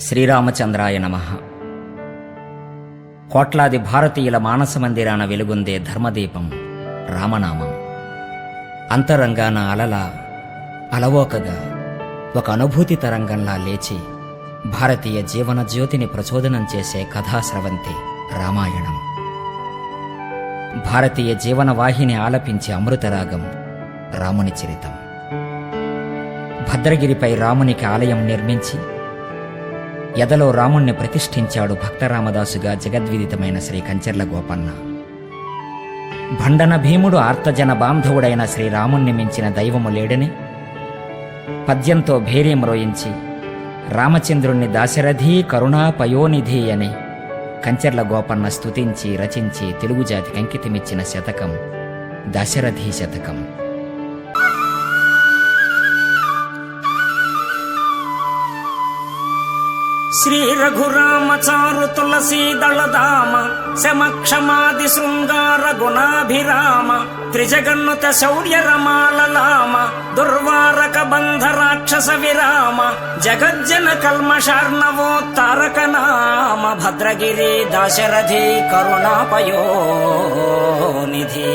శ్రీరామచంద్రాయ నమ. కోట్లాది భారతీయుల మానస మందిరాన వెలుగొందే ధర్మదీపం రామనామం. అంతరంగాన అలల అలవోకగా ఒక అనుభూతి తరంగంలా లేచి భారతీయ జీవన జ్యోతిని ప్రచోదనం చేసే కథాస్రవంతి రామాయణం. భారతీయ జీవన వాహిని ఆలపించే అమృతరాగం రాముని చరితం. భద్రగిరిపై రామునికి ఆలయం నిర్మించి ఎదలో రాముణ్ణి ప్రతిష్ఠించాడు భక్తరామదాసుగా జగద్విదితమైన శ్రీ కంచెర్ల గోపన్న. భండన భీముడు ఆర్తజన బాంధవుడైన శ్రీరాముణ్ణి మించిన దైవము లేడని పద్యంతో భేర్యం రోయించి రామచంద్రుణ్ణి దాశరథి కరుణా పయోనిధి అని కంచెర్ల గోపన్న స్తుతించి రచించి తెలుగు జాతికి అంకితమిచ్చిన శతకం దశరథి శతకం. శ్రీ రఘురామచారు తులసీ దళదామ శమక్షమాది శృంగార గుణాభిరామ త్రిజగన్నుత శౌర్య రమాలలామ దుర్వారక బంధ రాక్షస విరామ జగజ్జన కల్మషార్ణవో తారక నామ భద్రగిరి దాశరథి కరుణాపయో నిధి